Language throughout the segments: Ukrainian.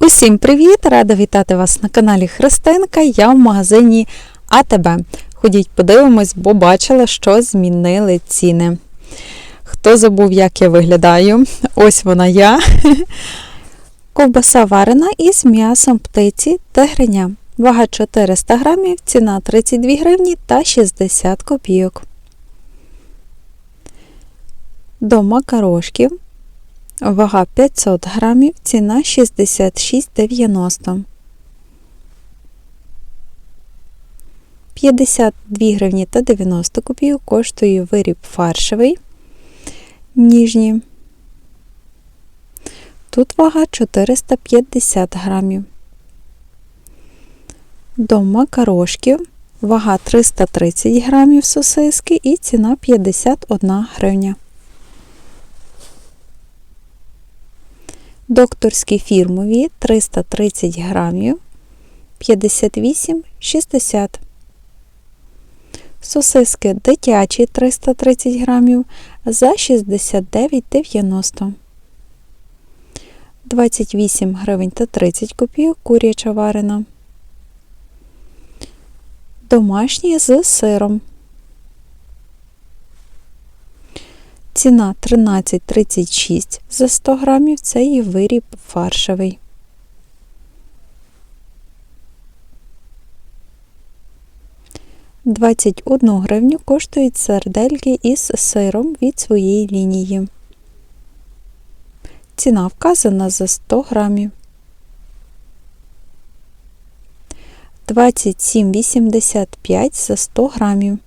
Усім привіт! Рада вітати вас на каналі Христинка. Я в магазині АТБ. Ходіть, подивимось, бо бачила, що змінили ціни. Хто забув, як я виглядаю? Ось вона я. Ковбаса варена із м'ясом птиці та гриня. Вага 400 грамів, ціна 32 гривні та 60 копійок. До макарошків Вага 500 грамів, ціна 66,90. 52 гривні та 90 копійок коштує виріб фаршевий. Ніжні. Тут вага 450 грамів. До макарошків вага 330 грамів сосиски і ціна 51 гривня. Докторські фірмові 330 грамів 58,60. Сосиски дитячі 330 грамів за 69,90. 28 гривень та 30 копійок куряча варена. Домашні з сиром. Ціна 13,36 за 100 грамів це і виріб фаршевий. Двадцять одну гривню коштують сардельки із сиром від своєї лінії. Ціна вказана за 100 грамів. 27,85 за 100 грамів.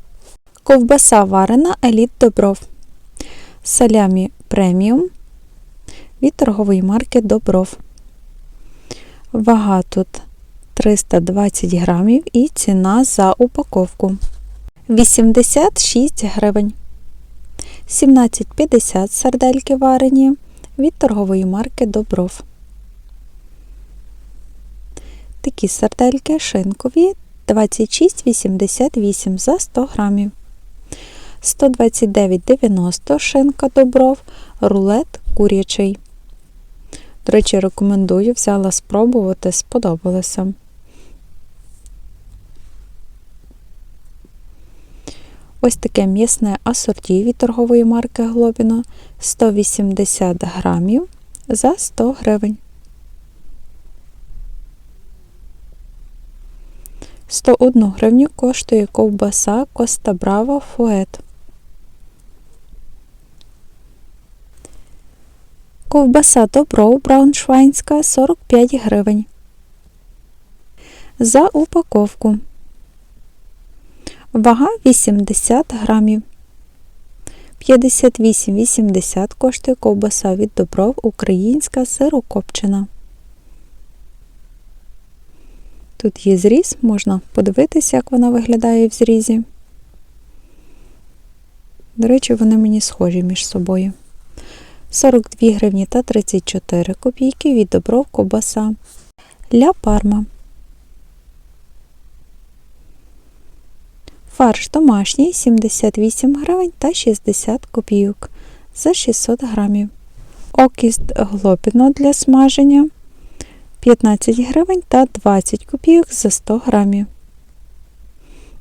Ковбаса варена еліт добров салямі преміум від торгової марки Добров. Вага тут 320 грамів і ціна за упаковку 86 гривень. 17,50 сардельки варені від торгової марки Добров. Такі сардельки шинкові 26,88 за 100 грамів. 129,90 шинка добров, рулет курячий. До речі, рекомендую, взяла спробувати, сподобалося. Ось таке м'ясне асорті від торгової марки Глобіно 180 грамів за 100 гривень. 101 гривню коштує ковбаса Коста Браво Фует. Ковбаса Добров брауншвайнська 45 гривень. За упаковку. Вага 80 грамів. 58,80 коштує ковбаса від Добров українська сирокопчена. Тут є зріз, можна подивитися, як вона виглядає в зрізі. До речі, вони мені схожі між собою. 42 гривні та 34 копійки від добров ковбаса. Ля парма. Фарш домашній 78 гривень та 60 копійок за 600 грамів. Окіст глобіно для смаження 15 гривень та 20 копійок за 100 грамів.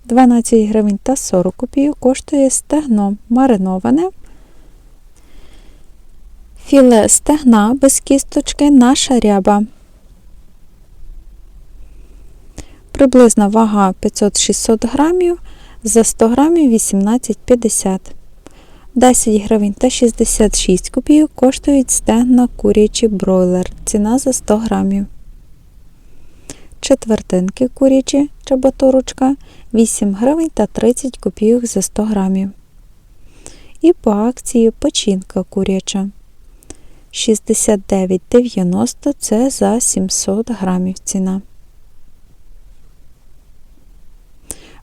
12 гривень та 40 копійок коштує стегно мариноване. Філе стегна без кісточки наша ряба. Приблизна вага 500-600 грамів, за 100 грамів 18,50. 10 гривень та 66 копійок коштують стегна курячі бройлер. Ціна за 100 грамів. Четвертинки курячі чабаторочка 8 гривень та 30 копійок за 100 грамів. І по акції печінка куряча. 69,90 це за 700 грамів ціна.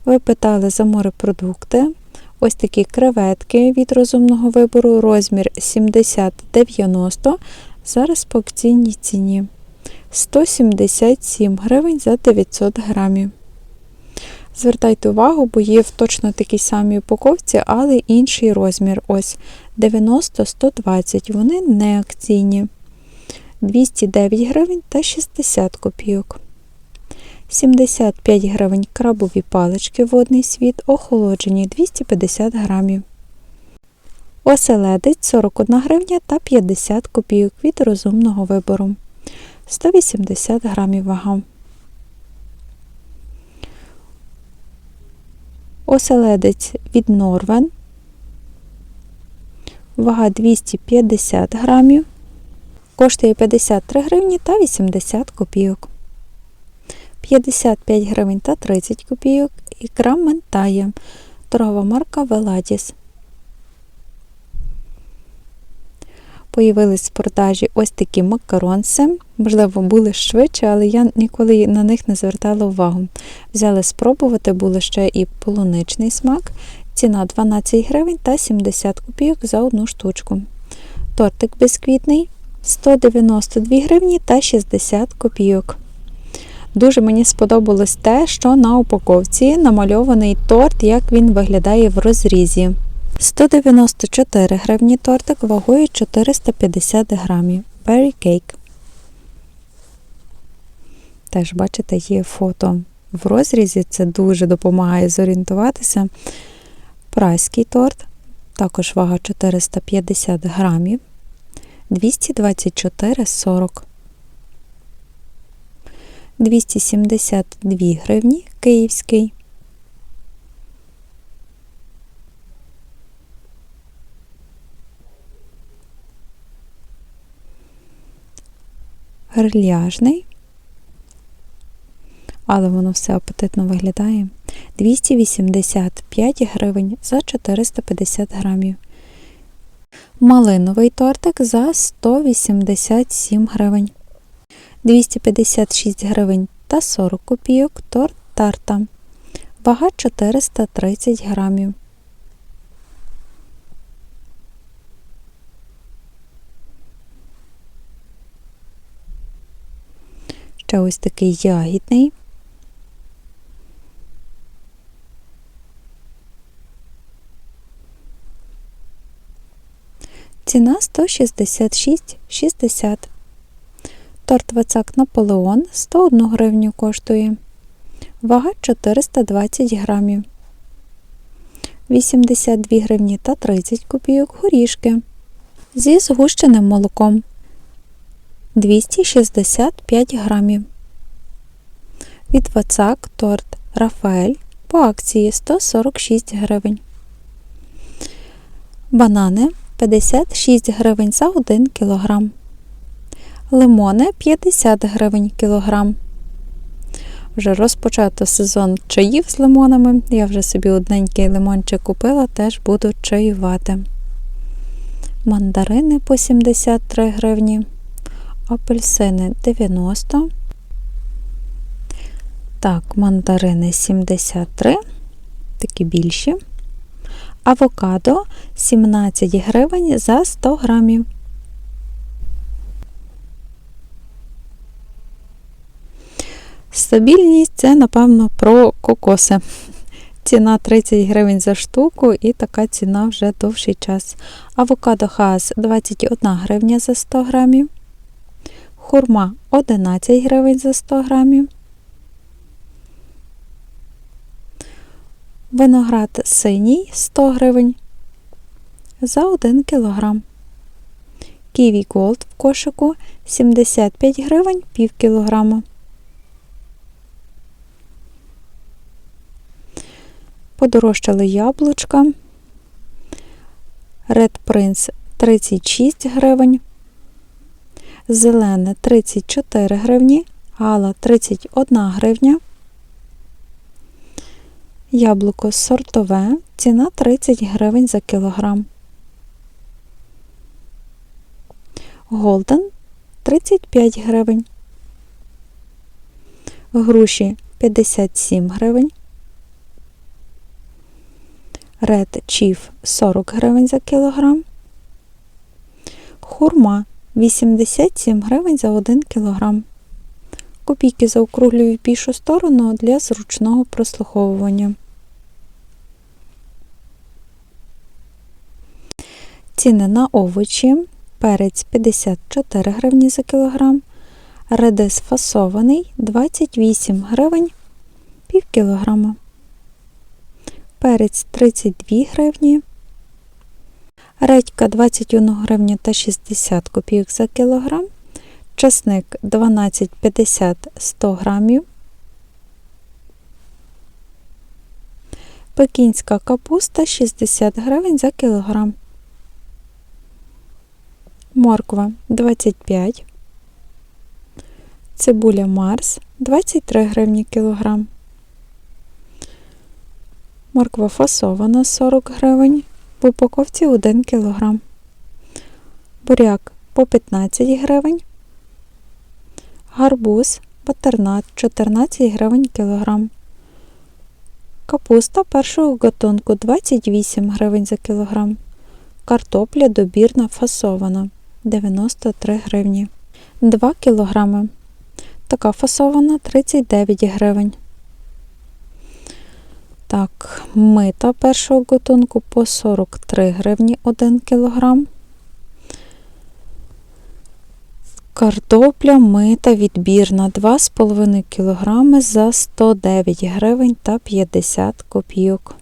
Ви питали за морепродукти. Ось такі креветки від розумного вибору, розмір 70-90. Зараз по акційній ціні 177 гривень за 900 грамів. Звертайте увагу, бо є в точно такій самій упаковці, але інший розмір. Ось 90-120. Вони не акційні. 209 гривень та 60 копійок. 75 гривень крабові палички водний світ, охолоджені 250 грамів. Оселедець 41 гривня та 50 копійок від розумного вибору. 180 грамів вага. Оселедець від Норвен. Вага 250 грамів. Коштує 53 гривні та 80 копійок. 55 гривень та 30 копійок. Ікра ментає. Торгова марка Веладіс. Появились в продажі ось такі макаронси. Можливо, були швидше, але я ніколи на них не звертала увагу. Взяли спробувати, було ще і полуничний смак. Ціна 12 гривень та 70 копійок за одну штучку. Тортик бісквітний 192 гривні та 60 копійок. Дуже мені сподобалось те, що на упаковці намальований торт, як він виглядає в розрізі. 194 гривні тортик вагою 450 грамів. Berry Cake. Теж, бачите, є фото в розрізі, це дуже допомагає зорієнтуватися. Прайський торт, також вага 450 грамів, 224,40. 272 гривні київський. Грильяжний, але воно все апетитно виглядає. 285 гривень за 450 грамів. Малиновий тортик за 187 гривень. 256 гривень та 40 копійок торт тарта. Вага 430 грамів. Ще ось такий ягідний. Ціна 166,60. Торт Вацак Наполеон 101 гривню коштує. Вага 420 грамів. 82 гривні та 30 копійок горішки. Зі згущеним молоком 265 грамів. Від Вацак торт Рафаель по акції 146 гривень. Банани 56 гривень за 1 кілограм. Лимони 50 гривень кілограм. Вже розпочато сезон чаїв з лимонами. Я вже собі одненький лимончик купила, теж буду чаювати. Мандарини по 73 гривні, апельсини 90. Так, мандарини 73, такі більші. Авокадо 17 гривень за 100 грамів. Стабільність це, напевно, про кокоси. Ціна 30 гривень за штуку і така ціна вже довший час. Авокадо хас 21 гривня за 100 грамів. Хурма 11 гривень за 100 грамів. Виноград синій 100 гривень за 1 кілограм. Ківі Голд в кошику 75 гривень пів кілограма. Подорожчали яблучка. Red Prince 36 гривень. Зелене 34 гривні, гала 31 гривня. Яблуко сортове, ціна 30 гривень за кілограм. Голден 35 гривень. Груші 57 гривень. Red Chief 40 гривень за кілограм. Хурма 87 гривень за 1 кілограм. Копійки заокруглюю в більшу сторону для зручного прослуховування. Ціни на овочі. Перець 54 гривні за кілограм, редис фасований 28 гривень пів кілограма, перець 32 гривні, редька 21 гривню та 60 копійок за кілограм, часник 12,50 100 грамів, пекінська капуста 60 гривень за кілограм. Морква 25, цибуля Марс 23 гривні кілограм. Морква фасована 40 гривень, в упаковці 1 кілограм. Буряк по 15 гривень. Гарбуз патернат 14 гривень кілограм. Капуста першого гатунку 28 гривень за кілограм. Картопля добірна фасована 93 гривні. 2 кілограми. Така фасована 39 гривень. Так, мита першого готунку по 43 гривні 1 кілограм. Картопля мита відбірна 2,5 кг за 109 гривень та 50 копійок.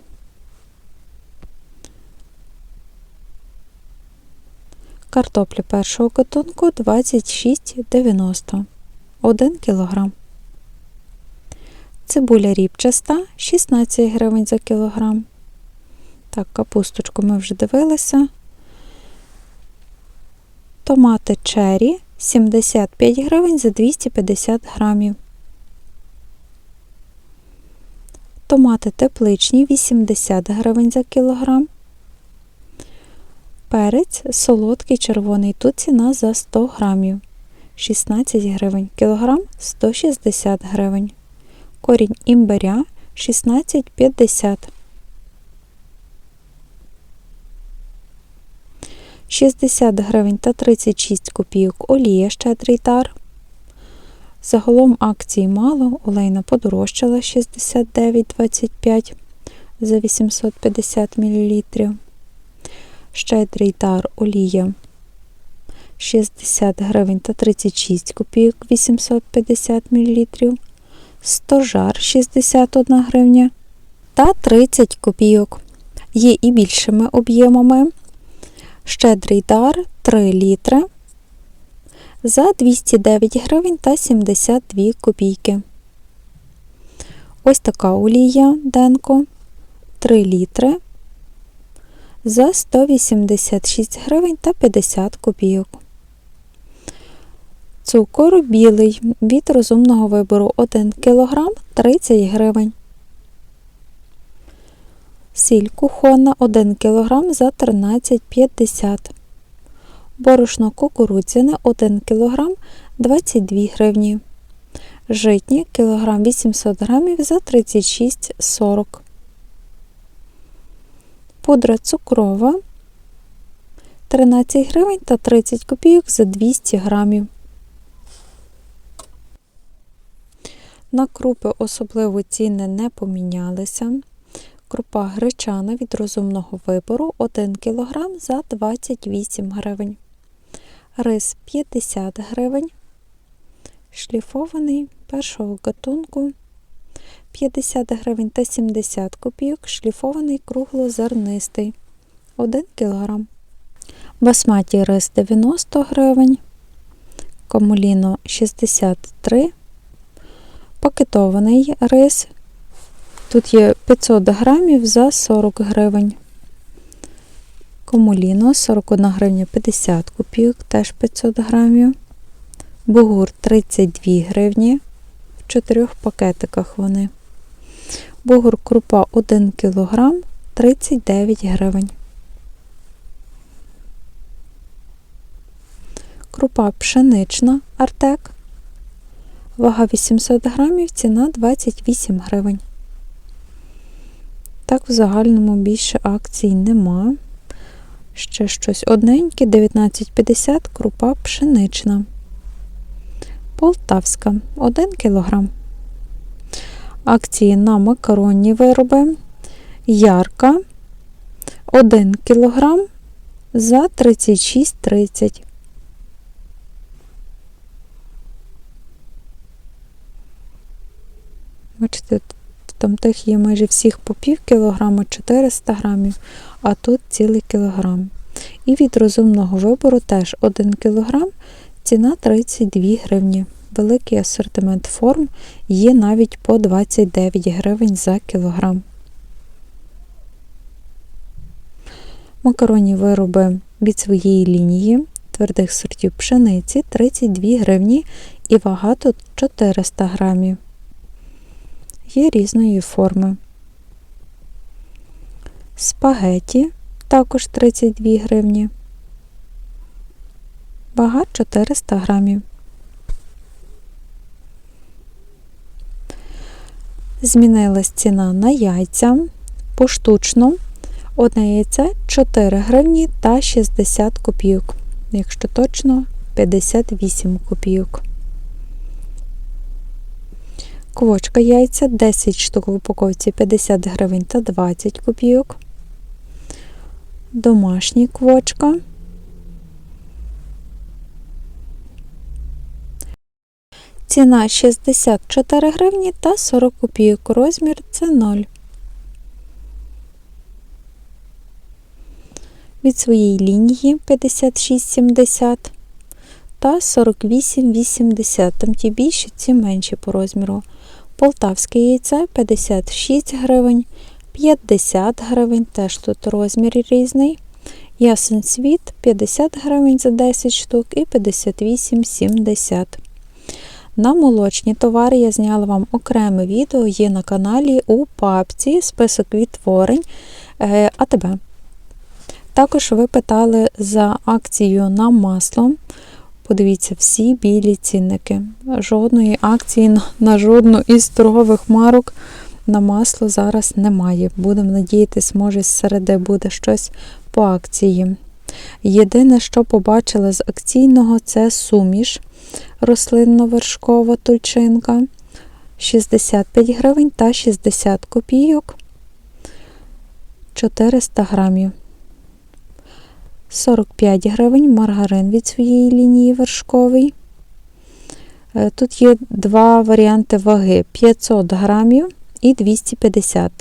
Картопля першого гатунку 26,90 1 кг. Цибуля ріпчаста 16 гривень за кілограм. Так, капусточку ми вже дивилися. Томати чері 75 гривень за 250 грамів. Томати тепличні 80 гривень за кілограм. Перець солодкий червоний. Тут ціна за 100 грамів. 16 гривень. Кілограм 160 гривень. Корінь імбиря 16,50. 60 гривень та 36 копійок олія щедрий тар. Загалом акцій мало, олейна подорожчала 69,25 за 850 мл. Щедрий тар олія 60 гривень та 36 копійок 850 мл. Стожар 61 гривня та 30 копійок. Є і більшими об'ємами. Щедрий дар 3 літри за 209 гривень та 72 копійки. Ось така олія Денко 3 літри за 186 гривень та 50 копійок. Цукор білий від розумного вибору 1 кг 30 гривень. Сіль кухонна 1 кг за 13,50 Борошно кукурудзяне 1 кг 22 гривні. Житні кілограм 800 г за 36,40 Пудра цукрова 13 гривень та 30 копійок за 200 грамів. На крупи особливо ціни не помінялися. Крупа гречана від розумного вибору 1 кг за 28 гривень. Рис 50 гривень. Шліфований першого гатунку 50 гривень та 70 копійок, шліфований круглозернистий 1 кг. Басматі рис 90 гривень, комуліно 63 Пакетований рис. Тут є 500 грамів за 40 гривень. Комуліно 41 гривня 50 копійок, теж 500 грамів. Бугур 32 гривні. В 4 пакетиках вони. Бугур крупа 1 кг 39 гривень. Крупа пшенична артек Вага 800 грамів, ціна 28 гривень. Так, в загальному більше акцій нема. Ще щось одненьке, 19,50 крупа пшенична. Полтавська 1 кг. Акції на макаронні вироби. Ярка 1 кг за 36,30. Бачите, в тамтих є майже всіх по пів кілограма 400 грамів, а тут цілий кілограм. І від розумного вибору теж 1 кілограм, ціна 32 гривні. Великий асортимент форм є навіть по 29 гривень за кілограм. Макаронні вироби від своєї лінії твердих сортів пшениці 32 гривні і вага тут 400 грамів. Є різної форми. Спагеті також 32 гривні. Вага 400 грамів. Змінилась ціна на яйця поштучно. Одне яйце 4 гривні та 60 копійок. Якщо точно, 58 копійок. Квочка яйця 10 штук в упаковці 50 гривень та 20 копійок. Домашні квочка. Ціна 64 гривні та 40 копійок. Розмір це 0. Від своєї лінії 56,70 та 48,80. Там ті більші, ці менші по розміру. Полтавське яйце 56 гривень, 50 гривень, теж тут розмір різний. Ясен світ 50 гривень за 10 штук і 58,70. На молочні товари я зняла вам окреме відео, є на каналі у папці список відтворень е, АТБ. Також ви питали за акцію на масло. Подивіться, всі білі цінники. Жодної акції на, жодну із торгових марок на масло зараз немає. Будемо надіятися, може, з середи буде щось по акції. Єдине, що побачила з акційного, це суміш рослинно-вершкова тульчинка 65 гривень та 60 копійок 400 грамів. 45 гривень маргарин від своєї лінії вершковий. Е, Тут є два варіанти ваги: 500 грамів і 250.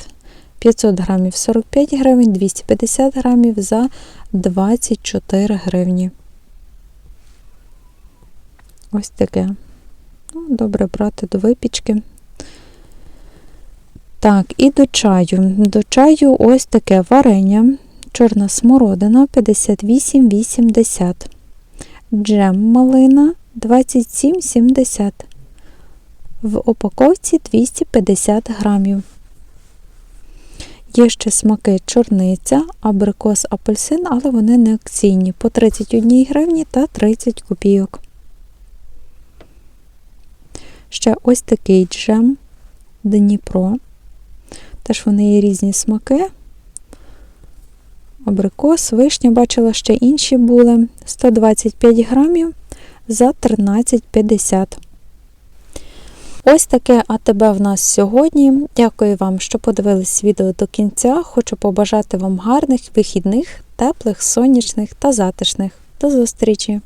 500 грамів 45 гривень, 250 грамів за 24 гривні. Ось таке. Ну, Добре брати до випічки. Так, і до чаю. До чаю ось таке варення. Чорна смородина 58,80. Джем малина 27,70. В упаковці 250 грамів. Є ще смаки чорниця, абрикос, апельсин, але вони не акційні по 31 гривні та 30 копійок. Ще ось такий джем Дніпро. Теж вони є різні смаки. Абрикос, вишня, бачила, ще інші були. 125 грамів за 13,50. Ось таке АТБ в нас сьогодні. Дякую вам, що подивились відео до кінця. Хочу побажати вам гарних вихідних, теплих, сонячних та затишних. До зустрічі!